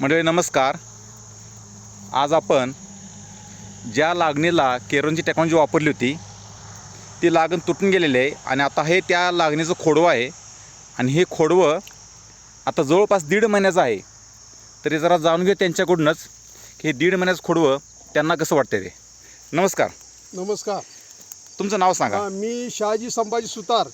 मंडळी नमस्कार. आज आपण ज्या लागणीला केरनची टेक्नॉलॉजी वापरली होती ती लागण तुटून गेलेली आहे आणि आता हे त्या लागणीचं खोडवं आहे. आणि हे खोडवं आता जवळपास दीड महिन्याचं आहे. तरी जरा जाणून घेऊ त्यांच्याकडूनच की हे दीड महिन्याचं खोडवं त्यांना कसं वाटतं ते. नमस्कार. नमस्कार. तुमचं नाव सांगा. मी शहाजी संभाजी सुतार.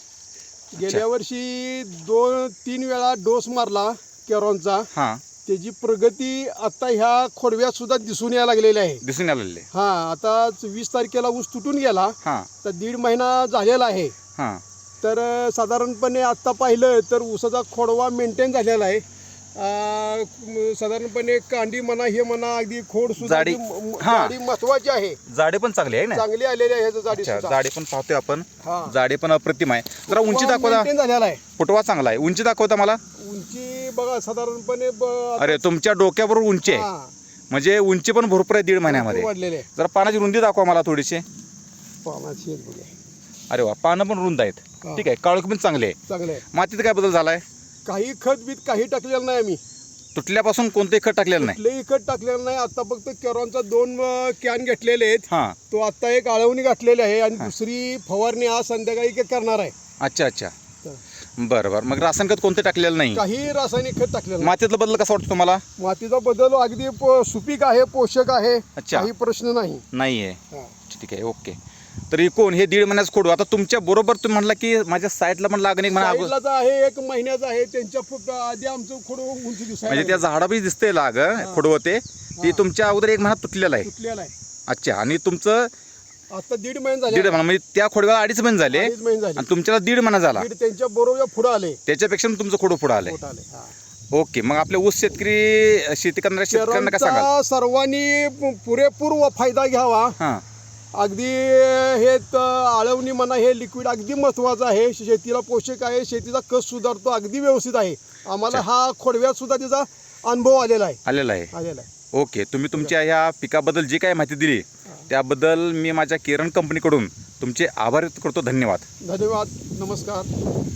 गेल्या वर्षी दोन तीन वेळा डोस मारला केरॉनचा. हां. त्याची प्रगती आता ह्या खोडव्यात सुद्धा दिसून यायला लागलेली आहे. दिसून आलेले हा आता वीस तारखेला ऊस तुटून गेला. हां. तर दीड महिना झालेला आहे. हां. तर साधारणपणे आत्ता पाहिलं तर ऊसाचा खोडवा मेंटेन झालेला आहे. म, साधारणपणे कांडी म्हणा हे म्हणा अगदी खोड सुद्धा जाडी. अगदी म- म- हा. जाडी महत्वाची आहे. जाडे पण चांगले आहे ना? चांगली आलेली आहे ह्याचं जाडी अच्छा सुद्धा. जाडे पण पाहतोय आपण. हा. जाडे पण अप्रतिम आहे. जरा उंची दाखवता. maintain झालेला आहे. फुटवा चांगला आहे. उंची दाखवता मला. उंची बघा साधारणपणे ब- अरे तुमच्या डोक्याबरोबर उंची आहे. हा, म्हणजे उंची पण भरपूर आहे दीड महिन्यामध्ये. वाढलेले आहे. जरा पानाची रुंदी दाखवा मला थोडीशी. पानाची बघा. अरे वा पानं पण रुंद आहेत. हा. ठीक आहे काळोख पण चांगले आहे. चांगले आहे. मातीत काय बदल झालाय? काही खत बीत काही टाकलेलं नाही आम्ही. तुटल्यापासून कोणतेही खत टाकलेलं नाही. कुठलेही खत टाकलेलं नाही. आता फक्त केरॉनचा दोन अ, कॅन घेतलेले आहेत. हां. तो आता एक आळवणी घातलेली आहे आणि दुसरी फवारणी आज संध्याकाळी एक करणार आहे. अच्छा अच्छा. बरं बरं. मग रासायनिक खत कोणते टाकलेलं नाही? काही रासायनिक खत टाकलेलं नाही. मातीतला बदल कसा वाटतो तुम्हाला? मातीचा बदल अगदी प- सुपीक आहे पोषक आहे अच्छा. काही प्रश्न नाही. नाही आहे. हा. ठीक आहे ओके. तर कोण? हे दीड महिन्याच खोडू. आता तुमच्या बरोबर तुम्ही म्हणला की माझ्या साईडला पण लागणे म्हणा अगोदर. साईडलाच आहे एक महिन्याचा आहे त्यांच्या फक्त आधी आमचं खोड उंची दिसायला म्हणजे त्या झाडापाशी दिसतंय लाग खोडवं ते ती तुमच्या अगोदर एक महिना तुटलेला आहे. तुटलेला आहे. अच्छा आणि तुमचं आता दीड महिने झाले. दीड महिना म्हणजे त्या खोडव्याला अडीच महिने झाले. अडीच महिने झाले. आणि तुमच्याला दीड महिना झाला. दीड त्यांच्या बरोबर पुढे आले. त्याच्यापेक्षा मग तुमचं खोडं पुढं आलंय. पोट आले हा. ओके मग आपल्या ऊस शेतकरी शेती करणाऱ्या शेतकऱ्यांना काय सांगाल? सर्वांनी पु- पुरेपूर व फायदा घ्यावा. हां. अगदी हे त- आळवणी म्हणा हे लिक्विड अगदी महत्वाचं आहे. शेतीला पोषक आहे शेतीचा कस सुधारतो अगदी व्यवस्थित आहे. आम्हाला हा खोडव्यात सुद्धा त्याचा अनुभव आलेला आहे. आलेलं आहे. आलेला आहे. ओके तुम्ही तुमच्या ह्या पिकाबद्दल जी काय माहिती दिली त्याबद्दल मी माझ्या किरण कंपनीकडून तुमचे आभार व्यक्त करतो. धन्यवाद. धन्यवाद. नमस्कार.